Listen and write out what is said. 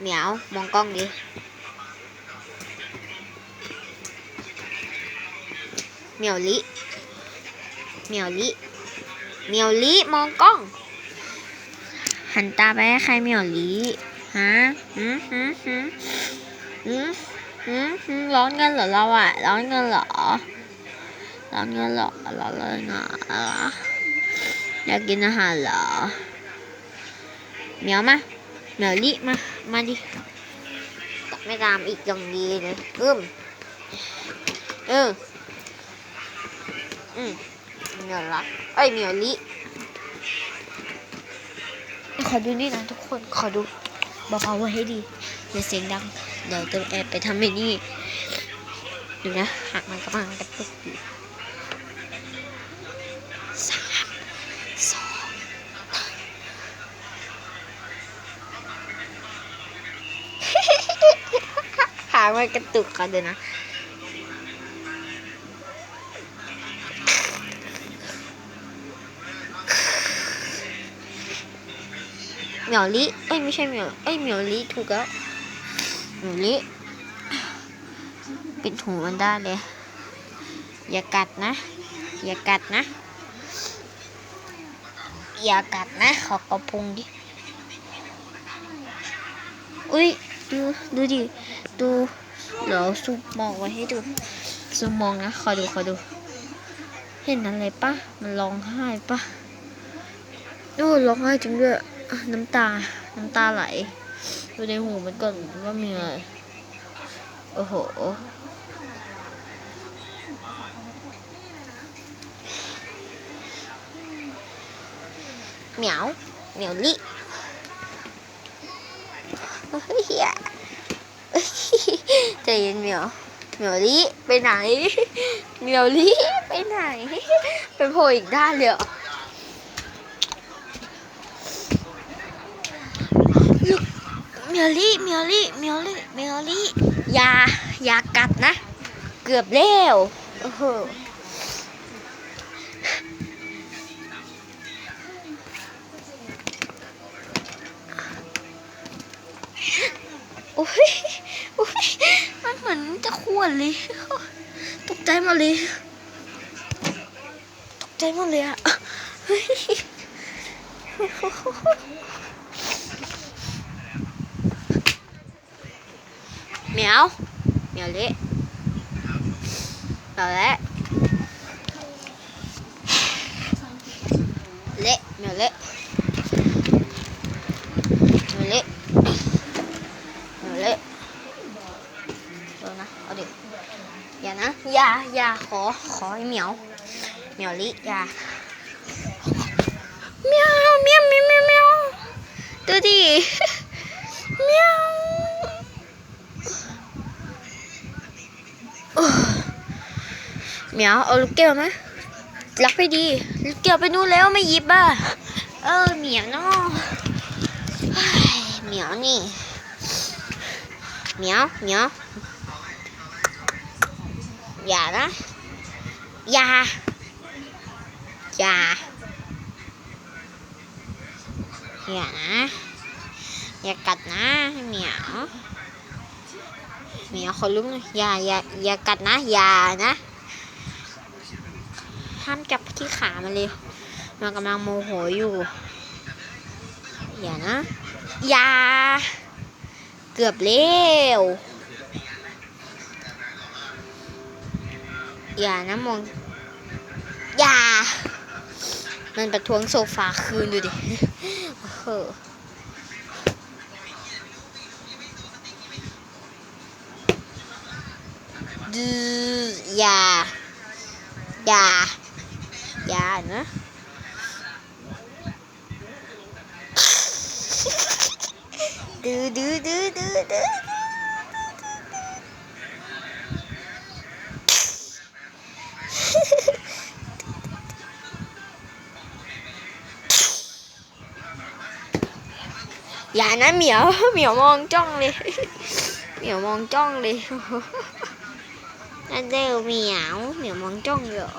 เหมียว มองกล้องดิเหมียวลิเหมียวลิเหมียวลิมองกล้อง หันตาไปให้ใครเหมียวลิฮะหืมหืมหืมหืมหืมหืมร้อนเงินเหรอเราอะร้อนเงินเหรอ ร้อนเงินเหรอร้อนเลยนะอยากกินอาหารเหรอเหมียวมา เหมียวลิมา มาดิตักไม่ตามอีกอย่างดีเลยอึ้มเออ อืมเหมียวรักเอ้ยเหมียวลิขอดูนี่นะทุกคน ขอดูเบาๆไว้ให้ดีอย่าเสียงดัง เดี๋ยวจะแอบไปทำไอ้นี่ดูนะหักมันกำลังกระตุกอยู่างมันกระตุกกันเดี๋ยวนะเหมียวลิเอ้ยไม่ใช่เหมียวเอ้ยเหมียวลิถูกแล้วเหมียวลิปิดหูมันได้เลย อย่ากัดนะ อย่ากัดนะ อย่ากัดนะ ขอกระพุงดิ อุ้ย ดูดูดิดูเดี๋ยวซูมมองไว้ให้ดูซูมมองนะขอดูขอดู เห็นอะไรปะมันร้องไห้ปะโอ้ร้องไห้จริงด้วยอะน้ำตา น้ำตาไหลดูในหูมันก่อนว่ามีอะไรโอ้โหเหมียวเหมียวลิ เฮ้ยเหี้ยใจเย็นเหมียวเหมียวลิไปไหนเหมียวลิไปไหน ไปโผล่อีกด้านเลยเหมียวลี่เมียวลี่เมียวลี่เมียวลี่อย่าอย่ากัดนะ เกือบแล้วโอ้โห โอ้ยโอ้ยมันเหมือนจะขวนเลย ตกใจมาเลย ตกใจมดเลยอะเหมียวเหมียวเละเหมียวเละเละเหมียวเละเหมียวเละเหมียวเละเดี๋ยวนะเอย่านะ อย่าอย่าขอ ขอเหมียว เหมียวลิอย่าเหมียวเหมียวเหมียวเหมียวดูดิเหมียวเหมียวเอาลูกแก้วไหมรับไปดีลูกแก้วไปนู่นแล้วไม่ยิบอะ เออเหมียวเนาะเหมียวนี่เหมียวเหมียว อย่านะ อย่า อย่า อย่านะ อย่ากัดนะเหมียวเหมียวขอลุ้มหน่อยอย่าอย่าอย่ากัดนะ อย่านะ ห้ามจับที่ขามันเลย มันกำลังโมโหอยู่ อย่านะ อย่า เกือบเร็ว อย่านะมอง อย่า มันประท้วงโซฟาคืนดูดิโอ้โหดืออย่า อย่า อย่านะดื้อดื้อดื้อดื้อ อย่านะเหมียวเหมียวมองจ้องเลย เหมียวมองจ้องเลยนั่นเดียวเหมียวเหมียวมองจ้องเหรอ